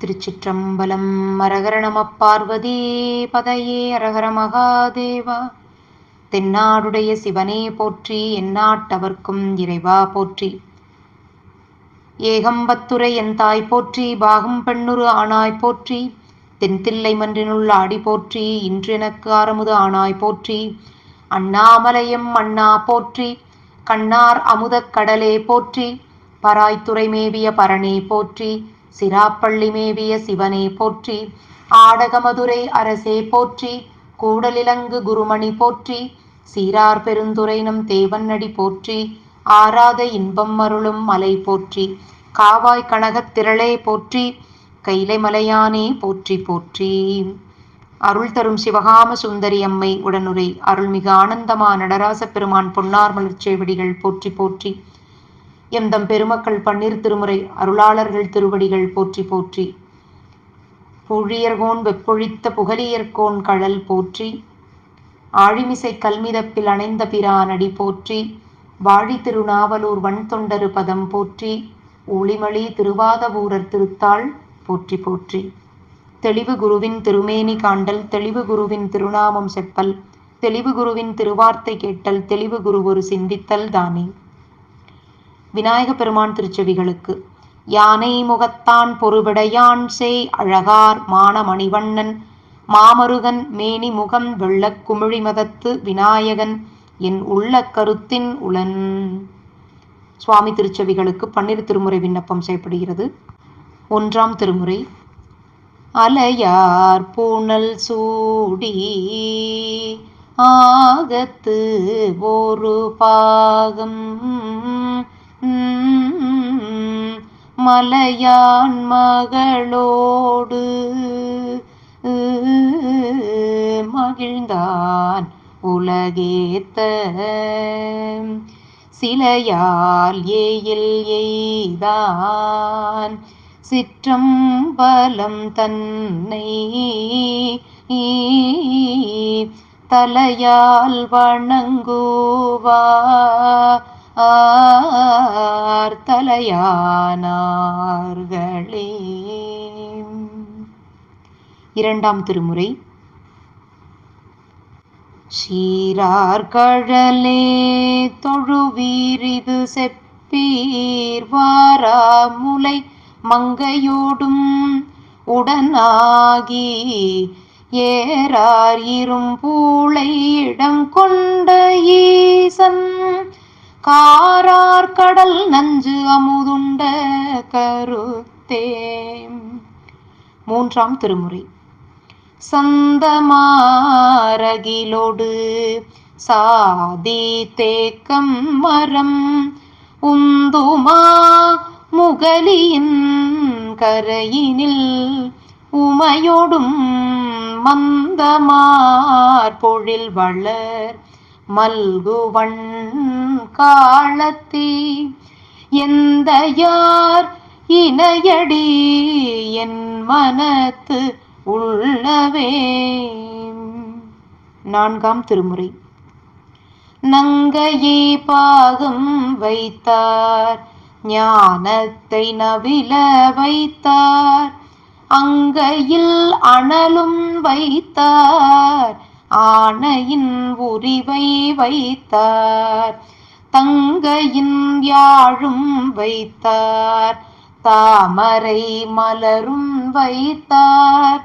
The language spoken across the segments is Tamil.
திருச்சிற்றம்பலம் அரகர நம பார்வதி பதையே அரகர மகாதேவா. தென்னாடுடைய சிவனே போற்றி எந்நாட்டவர்க்கும் இறைவா போற்றி. ஏகம்பத்துரை என் தாய் போற்றி பாகம் பெண்ணுரு ஆனாய் போற்றி. தென்தில்லை மன்றினுள் ஆடி போற்றி இன்று எனக்கு ஆரமுது ஆனாய் போற்றி. அண்ணாமலையம் அண்ணா போற்றி கண்ணார் அமுதக் கடலே போற்றி. பராய்த்துறை மேவிய பரணே போற்றி. சிராப்பள்ளி மேவிய சிவனே போற்றி ஆடகமதுரை அரசே போற்றி கூடலிலங்கு குருமணி போற்றி சீரார் பெருந்துரை நம் தேவன்னடி போற்றி ஆராத இன்பம் அருளும் மலை போற்றி காவாய் கனகத் திரளே போற்றி கைலை மலையானே போற்றி போற்றி. அருள் தரும் சிவகாம சுந்தரி அம்மை உடனுரை அருள்மிகு ஆனந்தமா நடராச பெருமான் பொன்னார் மலர்ச்சேவடிகள் போற்றி போற்றி. எம்தம் பெருமக்கள் பன்னீர் திருமுறை அருளாளர்கள் திருவடிகள் போற்றி போற்றி. பொழியர்கோன் வெப்பொழித்த புகலியர்கோன் கழல் போற்றி. ஆழிமிசை கல்மிதப்பில் அணைந்த பிரானடி போற்றி. வாழி திருநாவலூர் வன்தொண்டரு பதம் போற்றி. ஊழிமளி திருவாதபூரர் திருத்தாள் போற்றி போற்றி. தெளிவு குருவின் திருமேனி காண்டல் தெளிவு குருவின் திருநாமம் செப்பல் தெளிவு குருவின் திருவார்த்தை கேட்டல் தெளிவு குரு ஒரு சிந்தித்தல் தானே. விநாயக பெருமான் திருச்செவிகளுக்கு யானை முகத்தான் பொறுவிடையான் செய் அழகார் மானமணிவண்ணன் மாமருகன் மேனி முகம் வெள்ளக் குமிழி மதத்து விநாயகன் என் உள்ள கருத்தின் உளன். சுவாமி திருச்செவிகளுக்கு பன்னிரு திருமுறை விண்ணப்பம் செய்யப்படுகிறது. ஒன்றாம் திருமுறை. அலையார் பூனல் சூடி ஆகத்து ஒரு பாகம். மலையான் மகளோடு மகிழ்ந்தான் உலகேத்த. சிலையால் ஏயில் எய்தான் சிற்றம்பலம் தன்னை தலையால் வணங்குவா. ஆர்த்தலையானார்களே இரண்டாம் திருமுறை. சீரார்கழலே தொழுவீரிது செப்பீர் வாரா முலை மங்கையோடும் உடனாகி ஏறார் இரும்பூளை இடம் கொண்ட ஈசன் காரார் கடல் நஞ்சு அமுதுண்ட கருத்தே மூன்றாம் திருமுறை. சந்தமாரகிலோடு சாதி தேக்கம் மரம் உந்துமா முகலியின் கரையினில் உமையோடும் மந்தமார் பொழில் வளர் மல்குவண் காலத்தி. எந்த யார் இணையடி? என் மனத்து உள்ளவே. நான்காம் திருமுறை. நங்கையே பாகம் வைத்தார். ஞானத்தை நவில வைத்தார். அங்கையில் அனலும் வைத்தார். ஆணையின் உரிவை வைத்தார். தங்கையின் யாழும் வைத்தார். தாமரை மலரும் வைத்தார்.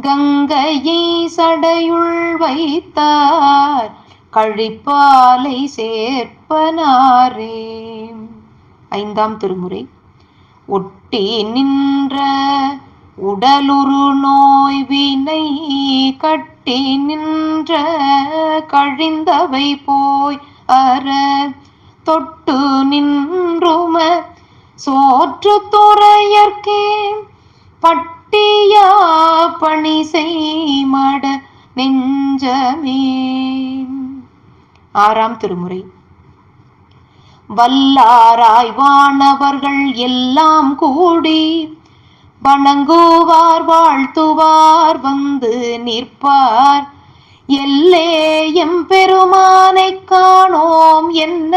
கங்கையை சடையுள் வைத்தார். கழிப்பாலை சேர்ப்பனாரே. ஐந்தாம் திருமுறை. ஒட்டி நின்ற உடலுரு நோய் வினை கட்டி நின்ற கழிந்தவை போய் அற. தொட்டு நின்றும சோற்று துறையற்கே பட்டியா பணி செய்மட நெஞ்சமே. ஆறாம் திருமுறை. வல்லாராய் வானவர்கள் எல்லாம் கூடி வணங்குவார் வாழ்த்துவார் வந்து நிற்பார். எல்லே பெருமானை காணோம் என்ன?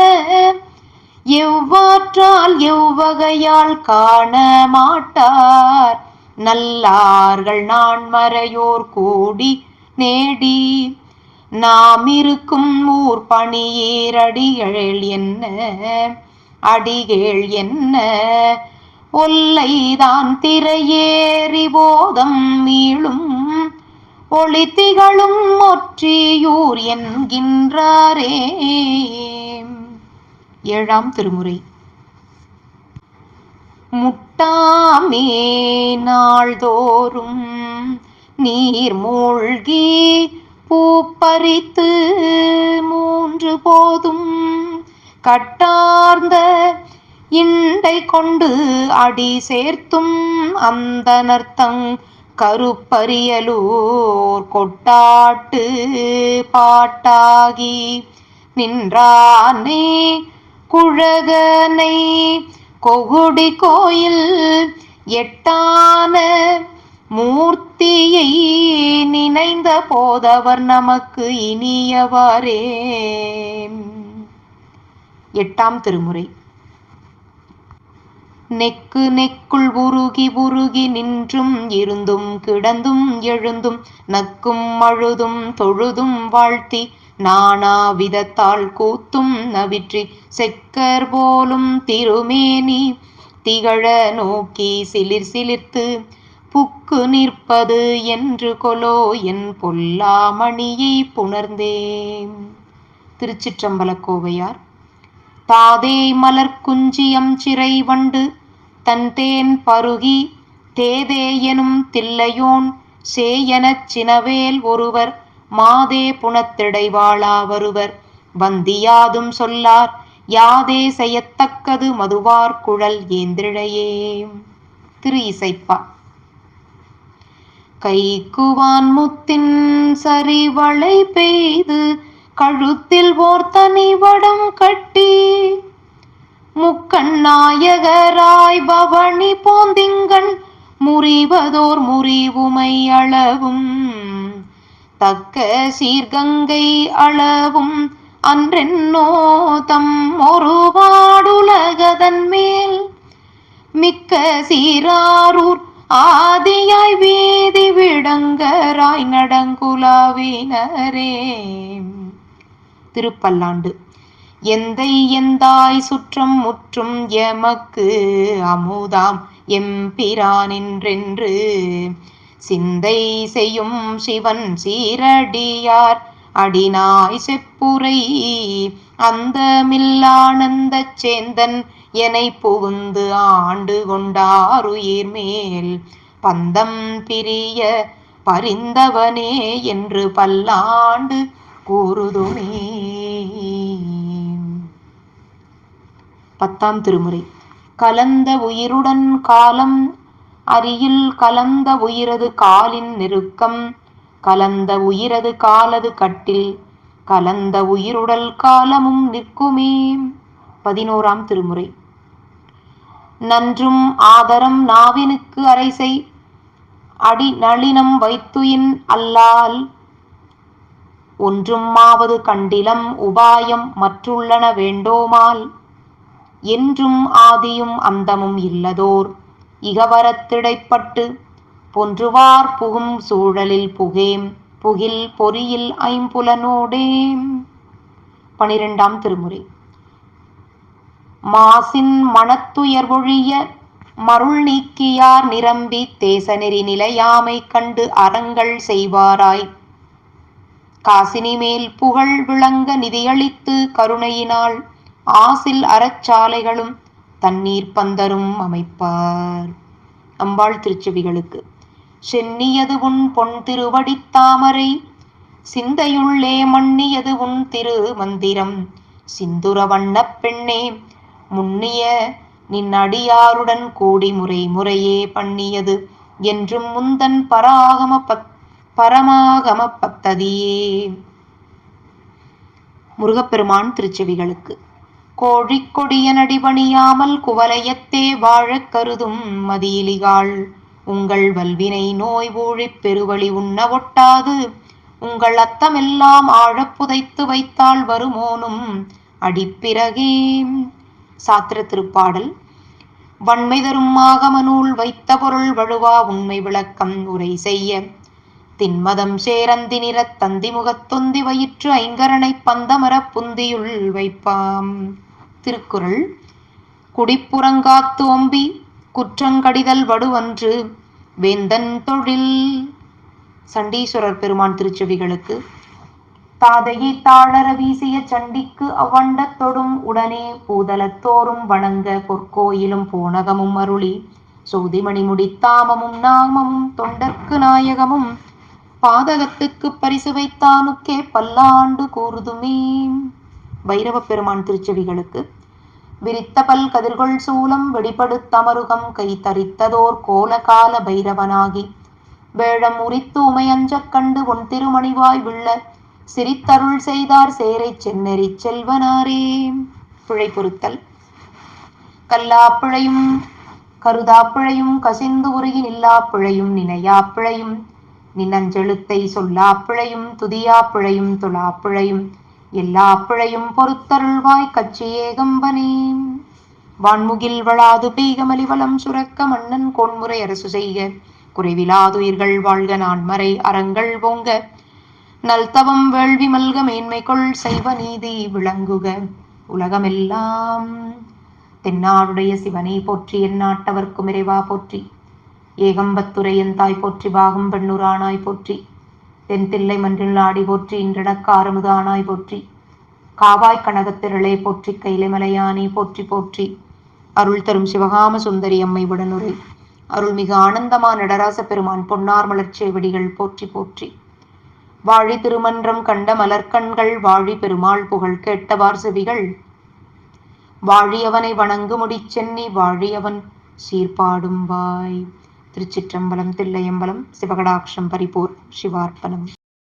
எவ்வாற்றால் எவ்வகையால் காண மாட்டார்? நல்லார்கள் நான் மறையோர் கூடி நேடி. நாம் இருக்கும் ஊர் பணியீரடிகள் என்ன? அடிகள் என்ன? ஒல்லைதான் திரையேறி போதம் நீ ஒளித்திகளும் ஒற்றியூர் என்கின்றாரே. ஏழாம் திருமுறை. முட்டாமே நாள்தோறும் நீர் மூழ்கி பூப்பறித்து மூன்று போதும் கட்டார்ந்த இண்டை கொண்டு அடி சேர்த்தும் அந்த நர்த்தம் கருப்பரியலூர் கொட்டாட்டு பாட்டாகி நின்றானே குழகனை. கொகுடி கோயில் எட்டான மூர்த்தியை நினைந்த போதவர் நமக்கு இனியவாரே எட்டாம் திருமுறை. நெக்கு நெக்குள் உருகி உருகி நின்றும் இருந்தும் கிடந்தும் எழுந்தும் நக்கும் அழுதும் தொழுதும் வாழ்த்தி நானா விதத்தால் கூத்தும் நவிற்றி செக்கர் போலும் திருமேனி திகழ நோக்கி சிலிர் சிலிர்த்து புக்கு நிற்பது என்று கொலோ என் பொல்லாமணியை புணர்ந்தேன். திருச்சிற்றம்பல கோவையார் மலர் குஞ்சியம் சிறை வண்டு தன் தேன் பருகி தேதே எனும் தில்லையோன் சேயனச் சினவேல் ஒருவர் மாதே புனத்திடைவாளா வருவர். வந்தியாதும் சொல்லார் யாதே செய்யத்தக்கது மதுவார் குழல் ஏந்திழையே. திரு இசைப்பா. கைக்குவான் முத்தின் சரிவளை பெய்து கழுத்தில் ஓர் தனி வடம் கட்டி முக்கண்ணாயகராய் பவனி போந்திங்கண் முறிவதோர் முறிவுமை அளவும் தக்க சீர்கங்கை அளவும் அன்றென்னோ தம் ஒருபாடுலகதன் மேல் மிக்க சீராரூர் ஆதியாய் வீதி விடங்கராய் நடங்குலாவினரே. திருப்பல்லாண்டு. எந்தை எந்தாய் சுற்றம் முற்றும் எமக்கு அமுதாம் எம்பிரானின்றென்று. சிந்தை செய்யும் சிவன் சீரடியார் அடினாய் செப்புரை அந்த மில்லானந்த சேந்தன் எனை புகுந்து ஆண்டு கொண்டாருயிர் மேல். பந்தம் பிரிய பரிந்தவனே என்று பல்லாண்டு கூறுதுமே. பத்தாம் திருமுறை. கலந்த உயிருடன் காலம் அரியில் கலந்த உயிரது காலின் நெருக்கம் கலந்த உயிரது காலது கட்டில் கலந்த உயிருடல் காலமும் நிற்குமே. பதினோராம் திருமுறை. நன்றும் ஆதரம் நாவினுக்கு அரைசை அடி நளினம் வைத்துயின் அல்லால் ஒன்றும்மாவது கண்டிலம் உபாயம் மற்றுள்ளன வேண்டோமால். என்றும் ஆதியும் அந்தமும் இல்லதோர். இகவரத்திடைப்பட்டு பொன்றுவார் புகும் சூழலில் புகேம். புகில் பொறியில் ஐம்புலனோடேம். பனிரெண்டாம் திருமுறை. மாசின் மனத்துயர்வொழிய மருள் நீக்கியார் நிரம்பி தேசநெறி நிலையாமை கண்டு அறங்கள் செய்வாராய். காசினி மேல் புகழ் விளங்க நிதியளித்து கருணையினால் ஆசில் அறச்சாலைகளும் தண்ணீர் பந்தரும் அமைப்பார். அம்பாள் திருச்செவிகளுக்கு. சென்னியது உன் பொன் திருவடி தாமரை சிந்தையுள்ளே மண்ணியது உன் திரு மந்திரம் சிந்துர வண்ணப் பெண்ணே முன்னிய நின் அடியாருடன் கூடி முறை முறையே பண்ணியது என்றும் முந்தன் பராகம பத் பரமாகம பத்ததியே முருகப்பெருமான் திருச்செவிகளுக்கு கோழிக்கொடிய நடிபணியாமல் குவலையத்தே வாழக் கருதும் மதியிலிகாள். உங்கள் வல்வினை நோய் ஊழிப் பெருவழி உண்ண ஒட்டாது. உங்கள் அத்தமெல்லாம் ஆழப் புதைத்து வைத்தால் வருமோனும் அடிப்பிறகே. சாத்திர திருப்பாடல் வன்மை தரும் ஆகம நூல் வைத்த பொருள் வழுவா உண்மை விளக்கம் உரை செய்ய. தின்மதம் சேரந்தி நிறத் தந்தி முகத்தொந்தி வயிற்று ஐங்கரனை பந்தமரப் புந்தியுள் வைப்பாம். திருக்குறள் குடிப்புறங்காத்தோம்பி குற்றங்கடிதல் வடுவன்று வேந்தன் தொழில். சண்டீஸ்வரர் பெருமான் திருச்செவிகளுக்கு தாதையை தாழர வீசிய சண்டிக்கு அவ்வண்டத் தொடும் உடனே பூதலத்தோறும் வணங்க பொற்கோயிலும் போனகமும் அருளி. சோதிமணி முடித்தாமமும் நாமமும் தொண்டர்க்கு நாயகமும் பாதகத்துக்கு பரிசு வைத்தானுக்கே பல்லாண்டு கூறுதுமே. வைரவ பெருமான் திருச்செடிகளுக்கு விரித்த பல் கதிர்கொள் சூலம் வெடிபடுத்தமருகம் கை தரித்ததோர் கோலகால பைரவனாகி வேழம் உரித்து உமையஞ்சக் கண்டு ஒன் திருமணிவாய் விள்ள சிரித்தருள் செய்தார் சேரை சென்னெறி செல்வனாரே. பிழை பொருத்தல். கல்லாப்பிழையும் கருதாப்பிழையும் கசிந்து உருகி நினஞ்செழுத்தை சொல்லாப்பிழையும் துதியாப்பிழையும் தொழாப்பிழையும் எல்லா பிழையும் பொறுத்தருள்வாய் கட்சி ஏகம்பனே. வான்முகில் வளாது பெய்கமலி வளம் சுரக்க மன்னன் கோன்முறை அரசு செய்க. குறைவிலாதுயிர்கள் வாழ்க நான்மறை அறங்கள் ஓங்க. நல்தவம் வேள்வி மல்க மேன்மைக்குள் செய்வ நீதி விளங்குக. உலகமெல்லாம் தென்னாடுடைய சிவனை போற்றி என் நாட்டவர்க்கும் இறைவா போற்றி. ஏகம்பத்துரையன் தாய் போற்றி பாகம் பெண்ணுரானாய் போற்றி. தென் தில்லை மன்றில் ஆடி போற்றி இன்றடக்க ஆறுமுதானாய் போற்றி. காவாய் கனகத்திரளே போற்றி கைலைமலையானே போற்றி போற்றி. அருள் தரும் சிவகாம சுந்தரி அம்மை உடனுரை. அருள்மிகு ஆனந்தமா நடராச பெருமான் பொன்னார் மலர்ச்சேவடிகள் போற்றி போற்றி. வாழி திருமன்றம் கண்ட மலர்கண்கள் வாழி பெருமாள் புகழ் கேட்டவார் செவிகள். வாழியவனை வணங்கு முடிச்சென்னி வாழியவன் சீர்பாடும் வாய். திருச்சிற்றம்பலம் தில்லையம்பலம் சிவகடாட்சம் பரிபூர் சிவார்ப்பணம்.